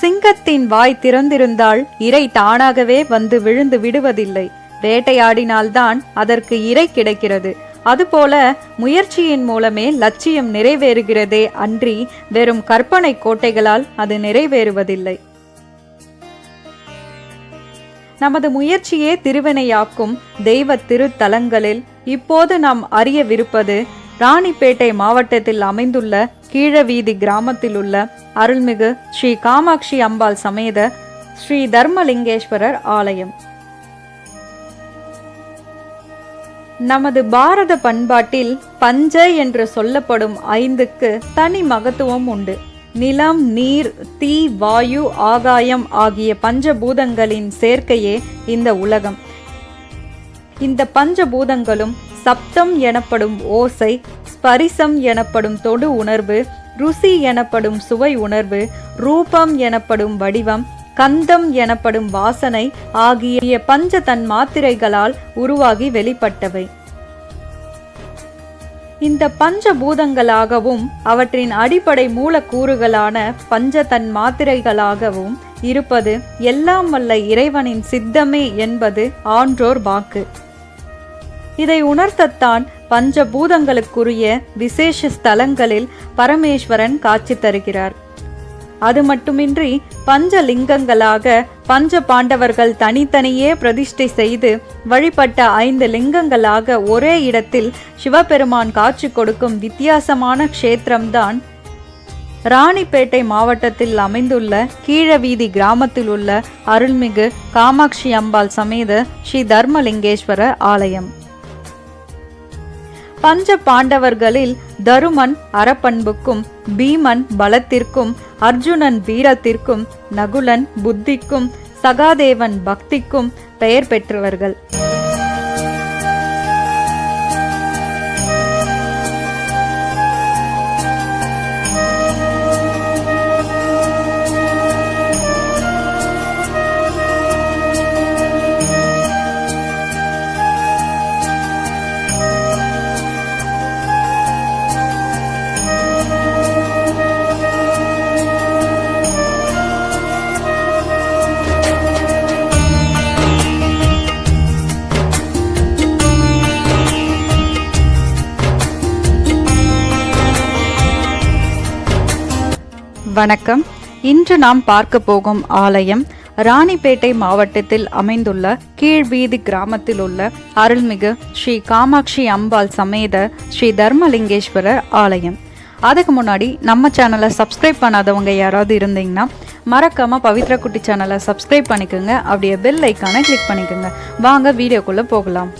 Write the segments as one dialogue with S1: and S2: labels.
S1: சிங்கத்தின் வாய் திறந்திருந்தால் இறை தானாகவே வந்து விழுந்து விடுவதில்லை. வேட்டையாடினால்தான் அதற்கு இறை கிடைக்கிறது. அதுபோல முயற்சியின் மூலமே லட்சியம் நிறைவேறுகிறதே அன்றி வெறும் கற்பனை கோட்டைகளால் அது நிறைவேறுவதில்லை. நமது முயற்சியே திருவினையாக்கும் தெய்வ திருத்தலங்களில் இப்போது நாம் அறியவிருப்பது ராணிப்பேட்டை மாவட்டத்தில் அமைந்துள்ள கீழவீதி கிராமத்தில் உள்ள அருள்மிகு ஸ்ரீ காமாட்சி அம்பாள் சமேத ஸ்ரீ தர்மலிங்கேஸ்வரர் ஆலயம். நமது பாரத பண்பாட்டில் பஞ்ச என்று சொல்லப்படும் ஐந்துக்கு தனி மகத்துவம் உண்டு. நிலம் நீர் தீ வாயு ஆகாயம் ஆகிய பஞ்சபூதங்களின் சேர்க்கையே இந்த உலகம். இந்த பஞ்சபூதங்களும் சப்தம் எனப்படும் ஓசை ஸ்பரிசம் எனப்படும் தொடு உணர்வு ருசி எனப்படும் சுவை உணர்வு ரூபம் எனப்படும் வடிவம் கந்தம் எனப்படும் வாசனை ஆகிய பஞ்ச தன் மாத்திரைகளால் உருவாகி வெளிப்பட்டவை. இந்த பஞ்சபூதங்களாகவும் அவற்றின் அடிப்படை மூலக்கூறுகளான பஞ்ச தன் மாத்திரைகளாகவும் இருப்பது எல்லாம் வல்ல இறைவனின் சித்தமே என்பது ஆன்றோர் வாக்கு. இதை உணர்த்தத்தான் பஞ்சபூதங்களுக்குரிய விசேஷ ஸ்தலங்களில் பரமேஸ்வரன் காட்சி தருகிறார். அது மட்டுமின்றி பஞ்சலிங்கங்களாக பஞ்ச பாண்டவர்கள் தனித்தனியே பிரதிஷ்டை செய்து வழிபட்ட ஐந்து லிங்கங்களாக ஒரே இடத்தில் சிவபெருமான் காட்சி கொடுக்கும் வித்தியாசமான க்ஷேத்திரம்தான் ராணிப்பேட்டை மாவட்டத்தில் அமைந்துள்ள கீழவீதி கிராமத்தில் உள்ள அருள்மிகு காமாட்சி அம்பாள் சமேத ஸ்ரீ தர்மலிங்கேஸ்வர ஆலயம். பஞ்ச பாண்டவர்களில் தருமன் அறப்பண்புக்கும் பீமன் பலத்திற்கும் அர்ஜுனன் வீரத்திற்கும் நகுலன் புத்திக்கும் சகாதேவன் பக்திக்கும் பெயர் பெற்றவர்கள். வணக்கம். இன்று நாம் பார்க்க போகும் ஆலயம் ராணிப்பேட்டை மாவட்டத்தில் அமைந்துள்ள கீழ்வீதி கிராமத்தில் உள்ள அருள்மிகு ஸ்ரீ காமாட்சி அம்பாள் சமேத ஸ்ரீ தர்மலிங்கேஸ்வரர் ஆலயம். அதுக்கு முன்னாடி நம்ம சேனலை சப்ஸ்கிரைப் பண்ணாதவங்க யாராவது இருந்தீங்கன்னா மறக்காம பவித்ரா குட்டி சேனலை சப்ஸ்கிரைப் பண்ணிக்கோங்க. அப்படியே பெல் ஐக்கானை கிளிக் பண்ணிக்கோங்க. வாங்க வீடியோக்குள்ளே போகலாம்.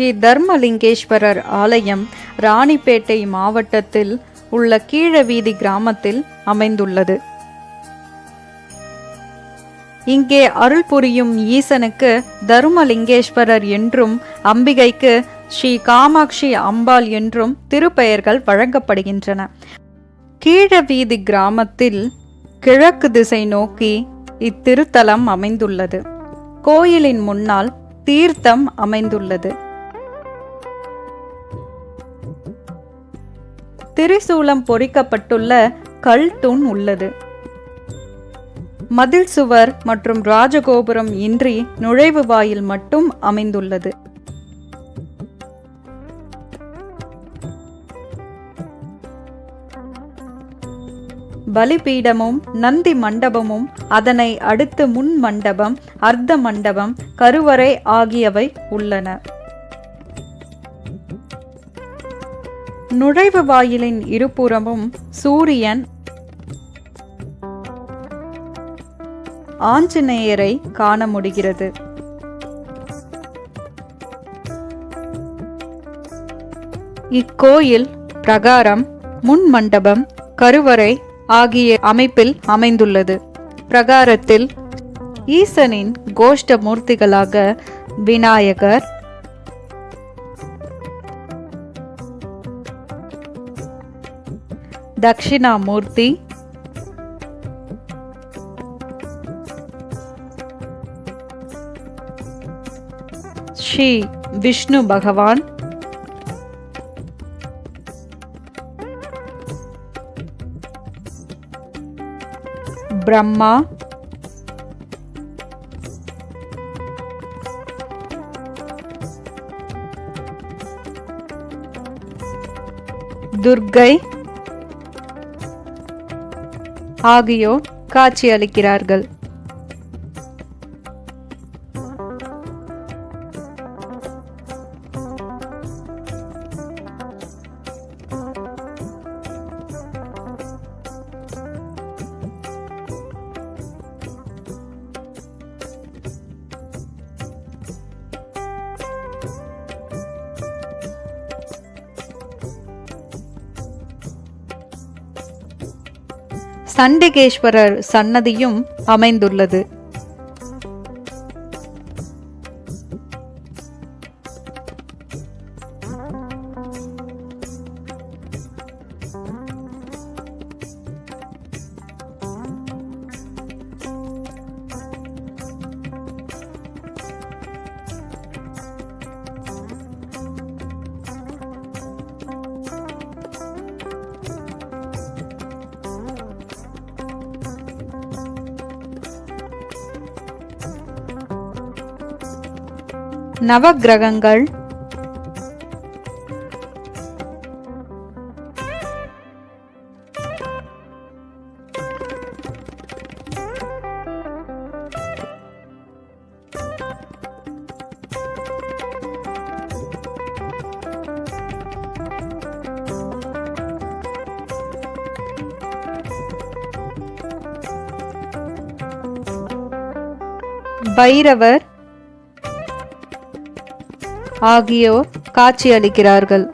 S1: ஸ்ரீ தர்மலிங்கேஸ்வரர் ஆலயம் ராணிப்பேட்டை மாவட்டத்தில் உள்ள கீழவீதி கிராமத்தில் அமைந்துள்ளது. இங்கே அருள் புரியும் ஈசனுக்கு தருமலிங்கேஸ்வரர் என்றும் அம்பிகைக்கு ஸ்ரீ காமாட்சி அம்பாள் என்றும் திருப்பெயர்கள் வழங்கப்படுகின்றன. கீழவீதி கிராமத்தில் கிழக்கு திசை நோக்கி இத்திருத்தலம் அமைந்துள்ளது. கோயிலின் முன்னால் தீர்த்தம் அமைந்துள்ளது. திரிசூலம் பொறிக்கப்பட்டுள்ள கல் தூண் உள்ளது. மதில் சுவர் மற்றும் ராஜகோபுரம் இன்றி நுழைவு வாயில் மட்டும் அமைந்துள்ளது. பலிபீடமும் நந்தி மண்டபமும் அதனை அடுத்து முன் மண்டபம் அர்த்த மண்டபம் கருவறை ஆகியவை உள்ளன. நுழைவு வாயிலின் இருபுறமும் சூரியன் ஆஞ்சநேயரை காண முடிகிறது. இக்கோயில் பிரகாரம் முன் மண்டபம் கருவறை ஆகிய அமைப்பில் அமைந்துள்ளது. பிரகாரத்தில் ஈசனின் கோஷ்ட மூர்த்திகளாக விநாயகர் दक्षिणामूर्ति। श्री विष्णु भगवान। ब्रह्मा। दुर्गई ஆகியோர் காட்சியளிக்கிறார்கள். சண்டிகேஸ்வரர் சன்னதியும் அமைந்துள்ளது. நவகிரகங்கள் பைரவர் ஆகியோர் காட்சியளிக்கிறார்கள்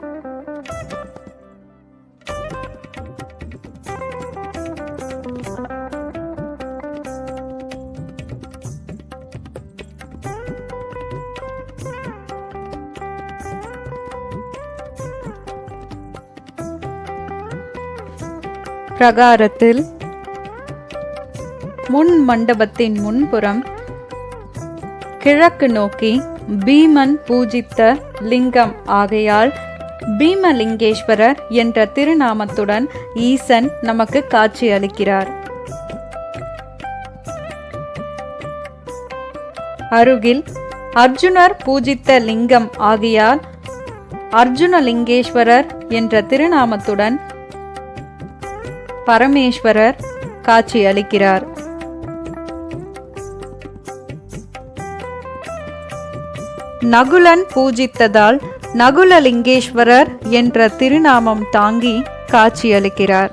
S1: பிரகாரத்தில் முன் மண்டபத்தின் முன்புறம் கிழக்கு நோக்கி பீமன் பூஜித்த லிங்கம். ஆகையால் பீமலிங்கேஸ்வரர் என்ற திருநாமத்துடன் ஈசன் நமக்கு காட்சி அளிக்கிறார். அருகில் அர்ஜுனர் பூஜித்த லிங்கம். ஆகியால் அர்ஜுனலிங்கேஸ்வரர் என்ற திருநாமத்துடன் பரமேஸ்வரர் காட்சி நகுலன் பூஜித்ததால் நகுலலிங்கேஸ்வரர் என்ற திருநாமம் தாங்கி காட்சியளிக்கிறார்.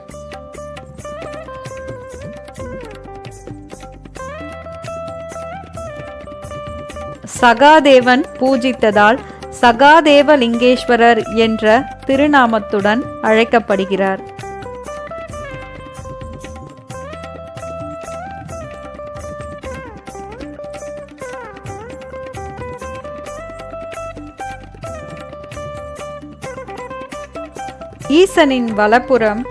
S1: சகாதேவன் பூஜித்ததால் சகாதேவலிங்கேஸ்வரர் என்ற திருநாமத்துடன் அழைக்கப்படுகிறார். ஈசனின் வலப்புறம்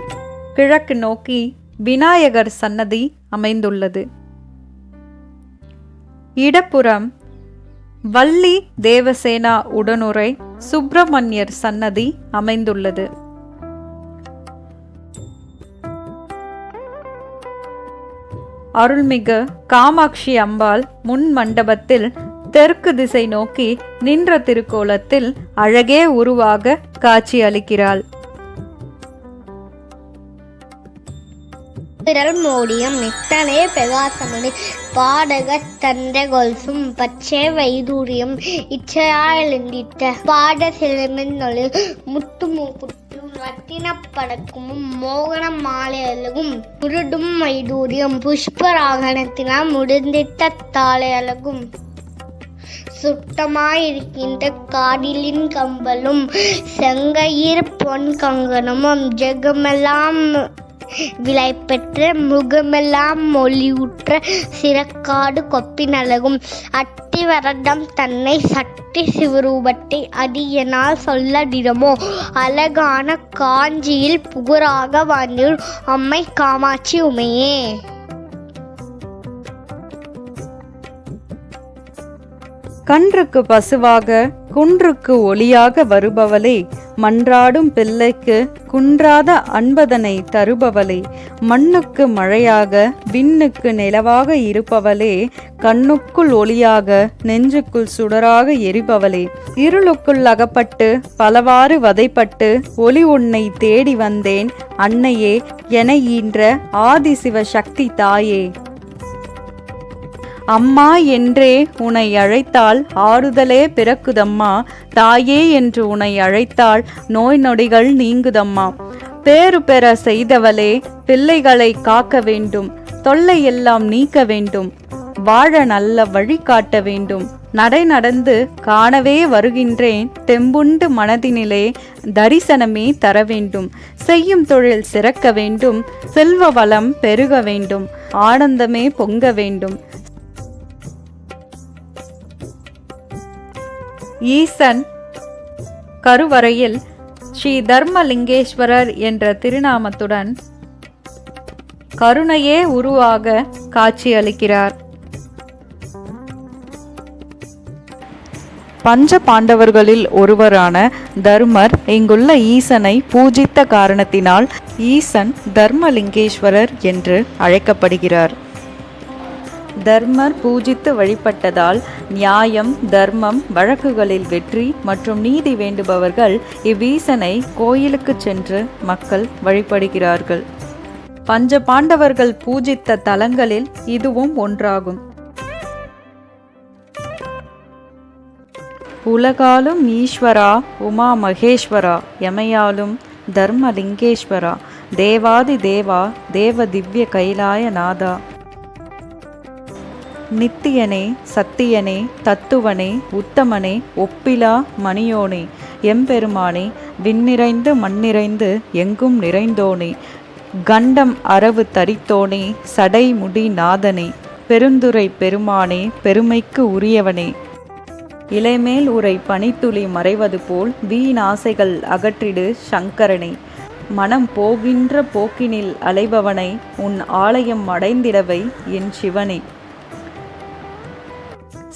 S1: கிழக்கு நோக்கி விநாயகர் சன்னதி அமைந்துள்ளது. இடப்புறம் வள்ளி தேவசேனா உடனுரை சுப்பிரமணியர் சன்னதி அமைந்துள்ளது. அருள்மிகு காமாட்சி அம்பாள் முன் மண்டபத்தில் தெற்கு திசை நோக்கி நின்ற திருக்கோலத்தில் அழகே உருவாக காட்சி
S2: விரல் மோடியம் இத்தனை பிரகாசமணி. பாடக தந்த கொல்சும் பச்சை வைதூரியம் இச்சையா எழுந்திட்ட பாட சிலமென்னொழி முத்து மூக்குட்டும் ரத்தின படக்கமும் மோகன மாலையழகும் முருடும் வைதூரியம் புஷ்பராகனத்தினால் முடிந்திட்ட தாளை அழகும் சுத்தமாயிருக்கின்ற காடிலின் கம்பலும் செங்கையிர் பொன் கங்கணமும் ஜெகமெல்லாம் விலை பெற்ற முகமெல்லாம் மொழியுற்ற சிறக்காடு கொப்பின் அழகும் அட்டி வரடம் தன்னை சட்டி சிவரூபத்தை அடியனால் சொல்லடிடமோ? அழகான காஞ்சியில் புகராக வாழ்ந்தோர் அம்மை காமாட்சி உமையே.
S1: கன்றுக்கு பசுவாக குன்றுக்கு ஒளியாக வருபவளே மன்றாடும் பிள்ளைக்கு குன்றாத அன்பதனை தருபவளே மண்ணுக்கு மழையாக விண்ணுக்கு நிலவாக இருப்பவளே கண்ணுக்குள் ஒளியாக நெஞ்சுக்குள் சுடராக எரிபவளே. இருளுக்குள் அகப்பட்டு பலவாறு வதைப்பட்டு ஒளி உன்னை தேடி வந்தேன் அன்னையே என ஈன்ற ஆதிசிவ சக்தி தாயே. அம்மா என்றே உன்னை அழைத்தால் ஆறுதலே பிறக்குதம்மா. தாயே என்று உன்னை அழைத்தால் நோய் நொடிகள் நீங்குதம்மா. பேறு பெற செய்தவளே பிள்ளைகளை காக்க வேண்டும். தொல்லை எல்லாம் நீக்க வேண்டும். வாழ நல்ல வழி காட்ட வேண்டும். நடை நடந்து காணவே வருகின்றேன். தெம்புண்டு மனதினிலே தரிசனமே தர வேண்டும். செய்யும் தொழில் சிறக்க வேண்டும். செல்வ வளம் பெருக வேண்டும். ஆனந்தமே பொங்க வேண்டும். ஈசன் கருவறையில் ஸ்ரீ தர்மலிங்கேஸ்வரர் என்ற திருநாமத்துடன் கருணையே உருவாக காட்சியளிக்கிறார். பஞ்ச பாண்டவர்களில் ஒருவரான தர்மர் இங்குள்ள ஈசனை பூஜித்த காரணத்தினால் ஈசன் தர்மலிங்கேஸ்வரர் என்று அழைக்கப்படுகிறார். தர்மர் பூஜித்து வழிபட்டதால் நியாயம் தர்மம் வழக்குகளில் வெற்றி மற்றும் நீதி வேண்டுபவர்கள் இவ்வீசனை கோயிலுக்கு சென்று மக்கள் வழிபடுகிறார்கள். பஞ்ச பாண்டவர்கள் பூஜித்த தலங்களில் இதுவும் ஒன்றாகும். உலகாலும் ஈஸ்வரா உமா மகேஸ்வரா எமையாலும் தர்மலிங்கேஸ்வரா தேவாதி தேவா தேவ திவ்ய கைலாய நாதா. நித்தியனே சத்தியனே தத்துவனே உத்தமனே ஒப்பிலா மணியோனே எம்பெருமானே விண்ணிறைந்து மண்ணிறைந்து எங்கும் நிறைந்தோனே கண்டம் அரவு தரித்தோனே சடைமுடி நாதனே பெருந்துரை பெருமானே பெருமைக்கு உரியவனே. இலைமேல் உரை பனித்துளி மறைவது போல் வீணாசைகள் அகற்றிடு சங்கரனே. மனம் போகின்ற போக்கினில் அலைபவனை உன் ஆலயம் அடைந்திடவை என் சிவனே.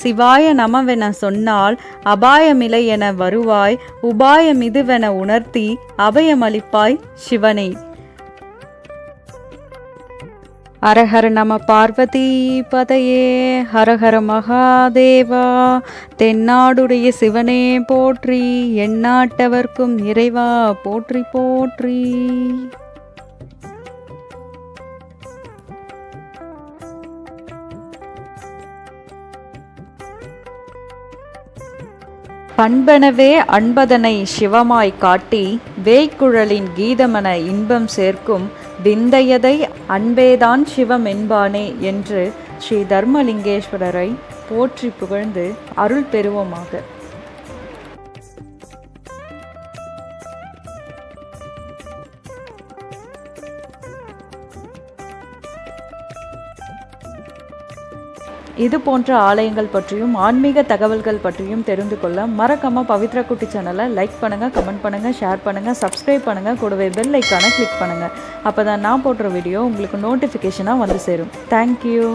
S1: சிவாய நமவென சொன்னால் அபாயமிலை என வருவாய் உபாயமிதுவென உணர்த்தி அபயமளிப்பாய் சிவனே. ஹரஹர நம பார்வதி பதையே ஹரஹர மகாதேவா தென்னாடுடைய சிவனே போற்றி எந்நாட்டவர்க்கும் இறைவா போற்றி போற்றி. பண்பனவே அன்பதனை சிவமாய் காட்டி வேய்க்குழலின் கீதமென இன்பம் சேர்க்கும் விந்தையதை அன்பேதான் சிவம் என்பானே என்று ஸ்ரீ தர்மலிங்கேஸ்வரரை போற்றி புகழ்ந்து அருள் பெறுவோமாக. இது போன்ற ஆலயங்கள் பற்றியும் ஆன்மீக தகவல்கள் பற்றியும் தெரிந்து கொள்ள மறக்காம பவித்ரா குட்டி சேனலை லைக் பண்ணுங்கள் கமெண்ட் பண்ணுங்கள் ஷேர் பண்ணுங்கள் சப்ஸ்கிரைப் பண்ணுங்கள் கூடவே பெல் ஐக்கானை கிளிக் அப்போ தான் நான் போடுற வீடியோ உங்களுக்கு நோட்டிஃபிகேஷனாக வந்து சேரும். தேங்க்யூ